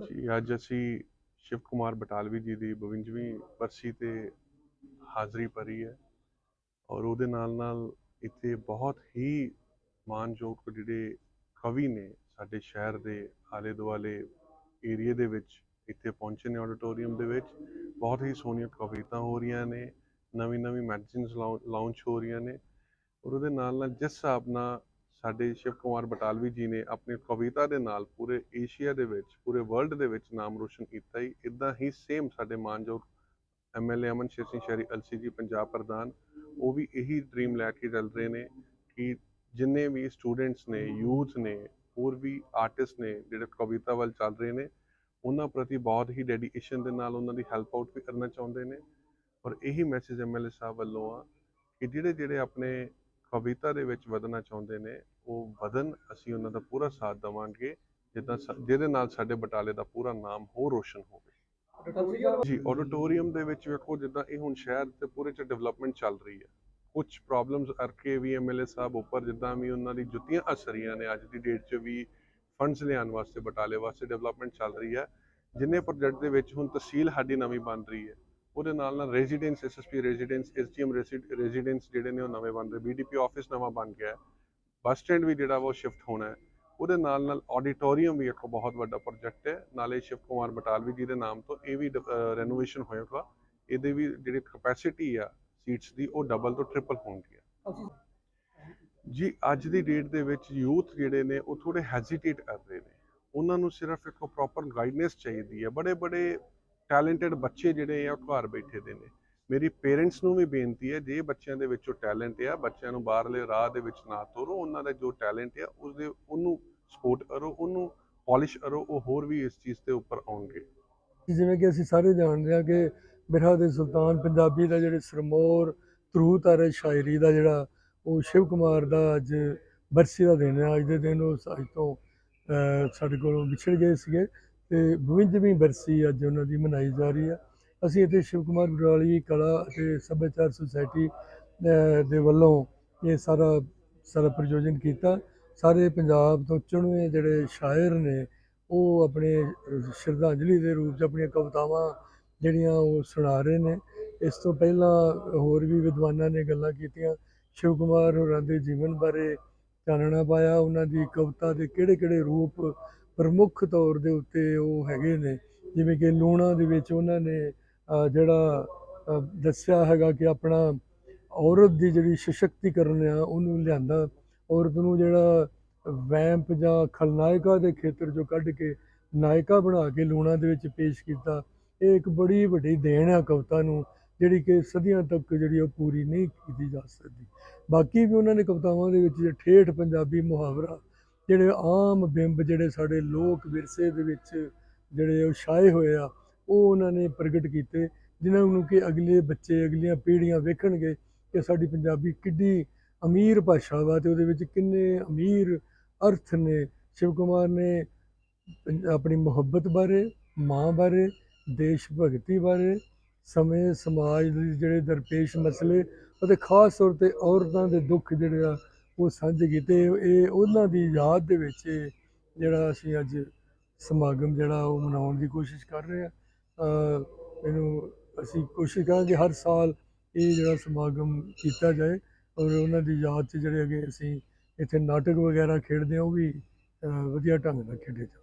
ਜੀ। ਅੱਜ ਅਸੀਂ ਸ਼ਿਵ ਕੁਮਾਰ ਬਟਾਲਵੀ ਜੀ ਦੀ 52ਵੀਂ ਬਰਸੀ ਤੇ ਹਾਜ਼ਰੀ ਭਰੀ ਹੈ ਔਰ ਉਹਦੇ ਨਾਲ ਨਾਲ ਇੱਥੇ ਬਹੁਤ ਹੀ ਮਾਨਯੋਗ ਜਿਹੜੇ ਕਵੀ ਨੇ ਸਾਡੇ ਸ਼ਹਿਰ ਦੇ ਆਲੇ ਦੁਆਲੇ ਏਰੀਏ ਦੇ ਵਿੱਚ ਇੱਥੇ ਪਹੁੰਚੇ ਨੇ ਆਡੀਟੋਰੀਅਮ ਦੇ ਵਿੱਚ। ਬਹੁਤ ਹੀ ਸੋਹਣੀਆਂ ਕਵਿਤਾ ਹੋ ਰਹੀਆਂ ਨੇ ਨਵੀਂ ਨਵੀਂ ਮੈਗਜ਼ੀਨਸ ਲਾਂਚ ਹੋ ਰਹੀਆਂ ਨੇ ਔਰ ਉਹਦੇ ਨਾਲ ਨਾਲ ਜਿਸ ਹਿਸਾਬ ਨਾਲ ਸਾਡੇ ਸ਼ਿਵ ਕੁਮਾਰ ਬਟਾਲਵੀ ਜੀ ਨੇ ਆਪਣੀ ਕਵਿਤਾ ਦੇ ਨਾਲ ਪੂਰੇ ਏਸ਼ੀਆ ਦੇ ਵਿੱਚ, ਪੂਰੇ ਵਰਲਡ ਦੇ ਵਿੱਚ ਨਾਮ ਰੋਸ਼ਨ ਕੀਤਾ ਹੀ। ਇਦਾਂ ਹੀ ਸੇਮ ਸਾਡੇ ਮਾਨਯੋਗ ਐਮਐਲਏ ਅਮਨ ਸ਼ੇਰ ਸਿੰਘ ਸ਼ਹਿਰੀ, ਅਲਸੀ ਜੀ, ਪੰਜਾਬ ਪ੍ਰਧਾਨ, ਉਹ ਵੀ ਇਹੀ ਡ੍ਰੀਮ ਲੈ ਕੇ ਚੱਲ ਰਹੇ ਨੇ ਕਿ ਜਿੰਨੇ ਵੀ ਸਟੂਡੈਂਟਸ ਨੇ ਯੂਥ ਨੇ, ਹੋਰ ਵੀ ਆਰਟਿਸਟ ਨੇ ਜਿਹੜੇ ਕਵਿਤਾ ਵੱਲ ਚੱਲ ਰਹੇ ਨੇ, ਉਹਨਾਂ ਪ੍ਰਤੀ ਬਹੁਤ ਹੀ ਡੈਡੀਕੇਸ਼ਨ ਦੇ ਨਾਲ ਉਹਨਾਂ ਦੀ ਹੈਲਪ ਆਊਟ ਵੀ ਕਰਨਾ ਚਾਹੁੰਦੇ ਨੇ। ਔਰ ਇਹੀ ਮੈਸੇਜ ਐਮਐਲਏ ਸਾਹਿਬ ਵੱਲੋਂ ਆ ਕਿ ਜਿਹੜੇ ਜਿਹੜੇ ਆਪਣੇ ਕਵਿਤਾ ਦੇ ਵਿੱਚ ਵਧਣਾ ਚਾਹੁੰਦੇ ਨੇ, ਉਹ ਵਧਨ ਅਸੀਂ ਉਹਨਾਂ ਦਾ ਪੂਰਾ ਸਾਥ ਦੇਵਾਂਗੇ, ਜਿੱਦਾਂ ਜਿਹਦੇ ਨਾਲ ਸਾਡੇ ਬਟਾਲੇ ਦਾ ਪੂਰਾ ਨਾਮ ਹੋਰ ਰੋਸ਼ਨ ਹੋਵੇ। ਜੀ ਆਡੀਟੋਰੀਅਮ ਦੇ ਵਿੱਚ ਵੇਖੋ, ਜਿੱਦਾਂ ਇਹ ਹੁਣ ਸ਼ਹਿਰ ਤੇ ਪੂਰੇ ਚ ਡਿਵੈਲਪਮੈਂਟ ਚੱਲ ਰਹੀ ਹੈ। ਕੁਝ ਪ੍ਰੋਬਲਮਸ ਕਰਕੇ ਵੀ ਐਮਐਲਏ ਸਾਹਿਬ ਉੱਪਰ ਜਿੱਦਾਂ ਵੀ ਉਹਨਾਂ ਦੀ ਜੁੱਤੀਆਂ ਅਸਰੀਆਂ ਨੇ, ਅੱਜ ਦੀ ਡੇਟ 'ਚ ਵੀ ਫੰਡਸ ਲਿਆਉਣ ਵਾਸਤੇ, ਬਟਾਲੇ ਵਾਸਤੇ ਡਿਵੈਲਪਮੈਂਟ ਚੱਲ ਰਹੀ ਹੈ। ਜਿੰਨੇ ਪ੍ਰੋਜੈਕਟ ਦੇ ਵਿੱਚ ਹੁਣ ਤਹਿਸੀਲ ਸਾਡੀ ਨਵੀਂ ਬਣ ਰਹੀ ਹੈ। ਉਹਦੇ ਨਾਲ ਨਾਲ residence SSP residence SGM residence ਜਿਹੜੇ ਨੇ ਉਹ ਨਵੇਂ ਬਣ ਰਹੇ ਬੀਡੀਪੀ ਆਫਿਸ ਨਵਾਂ ਬਣ ਗਿਆ ਬੱਸ ਸਟੈਂਡ ਵੀ ਜਿਹੜਾ ਵਾ ਉਹ ਸ਼ਿਫਟ ਹੋਣਾ ਹੈ। ਉਹਦੇ ਨਾਲ ਨਾਲ ਆਡੀਟੋਰੀਅਮ ਵੀ ਇੱਕ ਬਹੁਤ ਵੱਡਾ ਪ੍ਰੋਜੈਕਟ ਹੈ। ਨਾਲੇ ਸ਼ਿਵ ਕੁਮਾਰ ਬਟਾਲਵੀ ਜੀ ਦੇ ਨਾਮ ਤੋਂ ਇਹ ਵੀ ਰੈਨੋਵੇਸ਼ਨ ਹੋਏਗਾ ਇਹਦੇ ਵੀ ਜਿਹੜੀ ਕਪੈਸਿਟੀ ਆ ਸੀਟਸ ਦੀ ਉਹ ਡਬਲ ਤੋਂ ਟ੍ਰਿਪਲ ਹੋਣਗੀ ਜੀ, ਅੱਜ ਦੀ ਡੇਟ ਦੇ ਵਿੱਚ ਯੂਥ ਜਿਹੜੇ ਨੇ ਉਹ ਥੋੜੇ ਹੈਜ਼ਿਟੇਟ ਕਰ ਰਹੇ ਨੇ। ਉਹਨਾਂ ਨੂੰ ਸਿਰਫ ਇੱਕ ਪ੍ਰੋਪਰ ਗਾਈਡਨੈਸ ਚਾਹੀਦੀ ਹੈ। ਬੜੇ ਬੜੇ ਟੈਲੈਂਟਡ ਬੱਚੇ ਜਿਹੜੇ ਆ ਉਹ ਘਰ ਬੈਠੇ ਦੇ ਨੇ। ਮੇਰੀ ਪੇਰੈਂਟਸ ਨੂੰ ਵੀ ਬੇਨਤੀ ਹੈ, ਜੇ ਬੱਚਿਆਂ ਦੇ ਵਿੱਚੋਂ ਟੈਲੈਂਟ ਆ, ਬੱਚਿਆਂ ਨੂੰ ਬਾਹਰਲੇ ਰਾਹ ਦੇ ਵਿੱਚ ਨਾ ਤੋਰੋ, ਉਹਨਾਂ ਦਾ ਜੋ ਟੈਲੈਂਟ ਆ, ਉਸਦੇ, ਉਹਨੂੰ ਸਪੋਰਟ ਕਰੋ, ਉਹਨੂੰ ਪਾਲਿਸ਼ ਕਰੋ, ਉਹ ਹੋਰ ਵੀ ਇਸ ਚੀਜ਼ ਦੇ ਉੱਪਰ ਆਉਣਗੇ। ਜਿਵੇਂ ਕਿ ਅਸੀਂ ਸਾਰੇ ਜਾਣਦੇ ਹਾਂ ਕਿ ਬਿਰਹਾ ਦੇ ਸੁਲਤਾਨ ਪੰਜਾਬੀ ਦਾ ਜਿਹੜੇ ਸਰਮੋਰ, ਤਰੂਤ ਹੈ ਸ਼ਾਇਰੀ ਦਾ ਜਿਹੜਾ ਉਹ ਸ਼ਿਵ ਕੁਮਾਰ ਦਾ ਅੱਜ ਬਰਸੀ ਦਾ ਦਿਨ ਹੈ ਅੱਜ ਦੇ ਦਿਨ ਉਹ ਅੱਜ ਤੋਂ ਸਾਡੇ ਕੋਲੋਂ ਵਿਛੜ ਗਏ ਸੀਗੇ। ਤੇ 52ਵੀਂ ਬਰਸੀ ਅੱਜ ਉਹਨਾਂ ਦੀ ਮਨਾਈ ਜਾ ਰਹੀ ਹੈ ਅਸੀਂ ਇੱਥੇ ਸ਼ਿਵ ਕੁਮਾਰ ਗੁਰਾਲੀ ਕਲਾ ਅਤੇ ਸੱਭਿਆਚਾਰ ਸੁਸਾਇਟੀ ਦੇ ਵੱਲੋਂ ਇਹ ਸਾਰਾ ਸਾਰਾ ਪ੍ਰਯੋਜਨ ਕੀਤਾ। ਸਾਰੇ ਪੰਜਾਬ ਤੋਂ ਚੁਣਵੇਂ ਜਿਹੜੇ ਸ਼ਾਇਰ ਨੇ, ਉਹ ਆਪਣੇ ਸ਼ਰਧਾਂਜਲੀ ਦੇ ਰੂਪ 'ਚ ਆਪਣੀਆਂ ਕਵਿਤਾਵਾਂ ਜਿਹੜੀਆਂ ਉਹ ਸੁਣਾ ਰਹੇ ਨੇ। ਇਸ ਤੋਂ ਪਹਿਲਾਂ ਹੋਰ ਵੀ ਵਿਦਵਾਨਾਂ ਨੇ ਗੱਲਾਂ ਕੀਤੀਆਂ। ਸ਼ਿਵ ਕੁਮਾਰ ਹੋਰਾਂ ਦੇ ਜੀਵਨ ਬਾਰੇ ਚਾਨਣਾ ਪਾਇਆ। ਉਹਨਾਂ ਦੀ ਕਵਿਤਾ ਦੇ ਕਿਹੜੇ ਕਿਹੜੇ ਰੂਪ ਪ੍ਰਮੁੱਖ ਤੌਰ ਦੇ ਉੱਤੇ ਉਹ ਹੈਗੇ ਨੇ। ਜਿਵੇਂ ਕਿ ਲੂਣਾ ਦੇ ਵਿੱਚ ਉਹਨਾਂ ਨੇ ਜਿਹੜਾ ਦੱਸਿਆ ਹੈਗਾ ਕਿ ਆਪਣਾ ਔਰਤ ਦੀ ਜਿਹੜੀ ਸਸ਼ਕਤੀਕਰਨ ਆ, ਉਹਨੂੰ ਲਿਆਂਦਾ। ਔਰਤ ਨੂੰ ਜਿਹੜਾ ਵੈਂਪ ਜਾਂ ਖਲਨਾਇਕਾ ਦੇ ਖੇਤਰ ਚੋਂ ਕੱਢ ਕੇ ਨਾਇਕਾ ਬਣਾ ਕੇ ਲੂਣਾ ਦੇ ਵਿੱਚ ਪੇਸ਼ ਕੀਤਾ। ਇਹ ਇੱਕ ਬੜੀ ਵੱਡੀ ਦੇਣ ਆ ਕਵਿਤਾ ਨੂੰ, ਜਿਹੜੀ ਕਿ ਸਦੀਆਂ ਤੱਕ ਜਿਹੜੀ ਉਹ ਪੂਰੀ ਨਹੀਂ ਕੀਤੀ ਜਾ ਸਕਦੀ। ਬਾਕੀ ਵੀ ਉਹਨਾਂ ਨੇ ਕਵਿਤਾਵਾਂ ਦੇ ਵਿੱਚ ਠੇਠ ਪੰਜਾਬੀ ਮੁਹਾਵਰਾ ਜਿਹੜੇ ਆਮ ਬਿੰਬ ਜਿਹੜੇ ਸਾਡੇ ਲੋਕ ਵਿਰਸੇ ਦੇ ਵਿੱਚ ਜਿਹੜੇ ਉਹ ਛਾਏ ਹੋਏ ਆ, ਉਹ ਉਹਨਾਂ ਨੇ ਪ੍ਰਗਟ ਕੀਤੇ, ਜਿਨ੍ਹਾਂ ਨੂੰ ਕਿ ਅਗਲੇ ਬੱਚੇ, ਅਗਲੀਆਂ ਪੀੜ੍ਹੀਆਂ ਵੇਖਣਗੇ ਕਿ ਸਾਡੀ ਪੰਜਾਬੀ ਕਿੱਡੀ ਅਮੀਰ ਭਾਸ਼ਾ ਵਾ ਤੇ ਉਹਦੇ ਵਿੱਚ ਕਿੰਨੇ ਅਮੀਰ ਅਰਥ ਨੇ। ਸ਼ਿਵ ਕੁਮਾਰ ਨੇ ਆਪਣੀ ਮੁਹੱਬਤ ਬਾਰੇ, ਮਾਂ ਬਾਰੇ, ਦੇਸ਼ ਭਗਤੀ ਬਾਰੇ, ਸਮੇਂ, ਸਮਾਜ ਦੇ ਜਿਹੜੇ ਦਰਪੇਸ਼ ਮਸਲੇ, ਅਤੇ ਖਾਸ ਤੌਰ ਤੇ ਔਰਤਾਂ ਦੇ ਦੁੱਖ ਜਿਹੜੇ ਆ ਉਹ ਸਾਂਝੇ ਕੀਤੇ। ਇਹ ਉਹਨਾਂ ਦੀ ਯਾਦ ਦੇ ਵਿੱਚ ਜਿਹੜਾ ਅਸੀਂ ਅੱਜ ਸਮਾਗਮ ਜਿਹੜਾ ਉਹ ਮਨਾਉਣ ਦੀ ਕੋਸ਼ਿਸ਼ ਕਰ ਰਹੇ ਆ ਮੈਨੂੰ ਅਸੀਂ ਕੋਸ਼ਿਸ਼ ਕਰਾਂਗੇ ਹਰ ਸਾਲ ਇਹ ਜਿਹੜਾ ਸਮਾਗਮ ਕੀਤਾ ਜਾਏ ਔਰ ਉਹਨਾਂ ਦੀ ਯਾਦ 'ਚ ਜਿਹੜੇ ਅੱਗੇ ਅਸੀਂ ਇੱਥੇ ਨਾਟਕ ਵਗੈਰਾ ਖੇਡਦੇ ਆ ਉਹ ਵੀ ਵਧੀਆ ਢੰਗ ਨਾਲ ਖੇਡੇ ਜਾਣ।